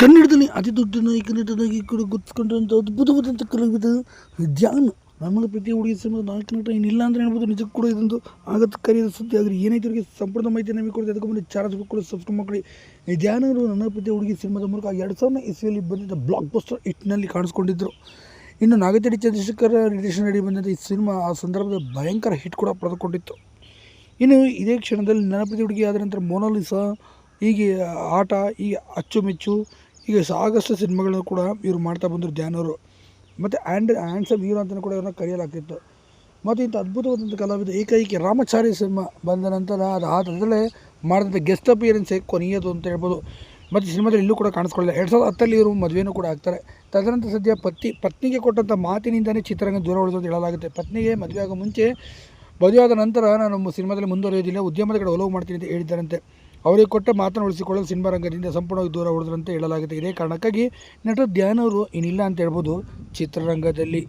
ಕನ್ನಡದಲ್ಲಿ ಅತಿ ದೊಡ್ಡ ನಾಯಕ ನಟನಾಗಿ ಕೂಡ ಗುರ್ತಿಸ್ಕೊಂಡಂಥ ಅದ್ಭುತವಾದಂಥ ಕಲಾವಿದ ಧ್ಯಾನ್ ನಮ್ಮಲ್ಲಿ ಪ್ರತಿ ಹುಡುಗಿ ಸಿನಿಮಾದ ನಾಯಕ, ನಟ ಏನಿಲ್ಲ ಅಂತ ಹೇಳ್ಬೋದು, ನಿಜಕ್ಕೂ ಕೂಡ ಇದೊಂದು ಆಗತ್ಕಾರಿಯಾದ ಸುದ್ದಿ. ಆದರೆ ಏನೈತೆ ಅವರಿಗೆ ಸಂಪೂರ್ಣ ಮಾಹಿತಿ ನಮಗೆ ಕೊಡುತ್ತೆ ಅದಕ್ಕೆ ಮುಂದೆ ಚಾರ್ಜ್ ಕೂಡ ಸಬ್ಸ್ಕ್ರೈಬ್ ಮಾಡಿ ಧ್ಯಾನ್ ಅವರು ನನ್ನ ಪ್ರತಿ ಹುಡುಗಿ ಸಿನಿಮಾದ ಮೂಲಕ ಎರಡು ಸಾವಿರದ ಇಸ್ವಿಯಲ್ಲಿ ಬಂದಿದ್ದ ಬ್ಲಾಕ್ ಬಸ್ಟರ್ ಹಿಟ್ನಲ್ಲಿ ಕಾಣಿಸ್ಕೊಂಡಿದ್ದರು ಇನ್ನು ನಾಗತಡಿ ಚಂದ್ರಶೇಖರ್ ನಿರ್ದೇಶನ ನಡಿ ಬಂದಂಥ ಈ ಸಿನಿಮಾ ಆ ಸಂದರ್ಭದಲ್ಲಿ ಭಯಂಕರ ಹಿಟ್ ಕೂಡ ಪಡೆದುಕೊಂಡಿತ್ತು. ಇನ್ನು ಇದೇ ಕ್ಷಣದಲ್ಲಿ ನೆನಪತಿ ಹುಡುಗಿ ಆದ ನಂತರ ಮೊನಾಲಿಸಾ ಹೀಗೆ ಆಟ, ಹೀಗೆ ಅಚ್ಚುಮೆಚ್ಚು ಹೀಗೆ ಸಾಕಷ್ಟು ಸಿನಿಮಾಗಳನ್ನು ಕೂಡ ಇವರು ಮಾಡ್ತಾ ಬಂದರು ಧ್ಯಾನ್ ಅವರು ಮತ್ತು ಆ್ಯಂಡ್ ಆ್ಯನ್ಸಮ್ ಹೀರೋ ಅಂತಲೂ ಕೂಡ ಇವ್ರನ್ನ ಕರೆಯಲಾಗ್ತಿತ್ತು. ಮತ್ತು ಇಂಥ ಅದ್ಭುತವಾದಂಥ ಕಲಾವಿದ ಏಕೈಕಿ ರಾಮಚಾರಿ ಸಿನಿಮಾ ಬಂದ ನಂತರ ಅದು ಅದರಲ್ಲೇ ಮಾಡಿದಂಥ ಗೆಸ್ಟ್ ಅಪಿಯರೆನ್ಸೇ ಕೊನೆಯದು ಅಂತ ಹೇಳ್ಬೋದು. ಮತ್ತು ಸಿನಿಮಾದಲ್ಲಿ ಇಲ್ಲೂ ಕೂಡ ಕಾಣಿಸ್ಕೊಳ್ಳಿಲ್ಲ. ಎರಡು ಸಾವಿರದ ಹತ್ತರಲ್ಲಿ ಇವರು ಮದುವೆನೂ ಕೂಡ ಆಗ್ತಾರೆ. ತದನಂತರ ಸದ್ಯ ಪತಿ, ಪತ್ನಿಗೆ ಕೊಟ್ಟಂಥ ಮಾತಿನಿಂದಲೇ ಚಿತ್ರರಂಗ ದೂರ ಉಳಿದು ಅಂತ ಹೇಳಲಾಗುತ್ತೆ. ಪತ್ನಿಗೆ ಮದುವೆ ಆಗೋ ಮುಂಚೆ, ಮದುವೆಯಾದ ನಂತರ ನಾನು ಸಿನಿಮಾದಲ್ಲಿ ಮುಂದುವರಿಯೋದಿಲ್ಲ, ಉದ್ಯಮದ ಕಡೆ ಒಲವು ಮಾಡ್ತೀನಿ ಅಂತ ಹೇಳಿದ್ದಾರಂತೆ. ಅವರಿಗೆ ಕೊಟ್ಟ ಮಾತನ್ನು ಉಳಿಸಿಕೊಳ್ಳಲು ಸಿನಿಮಾ ರಂಗದಿಂದ ಸಂಪೂರ್ಣವಾಗಿ ದೂರ ಉಳಿದ್ರಂತೆ ಹೇಳಲಾಗುತ್ತೆ ಇದೇ ಕಾರಣಕ್ಕಾಗಿ ನಟ ಧ್ಯಾನ್ ಅವರು ಏನಿಲ್ಲ ಅಂತ ಹೇಳ್ಬೋದು ಚಿತ್ರರಂಗದಲ್ಲಿ.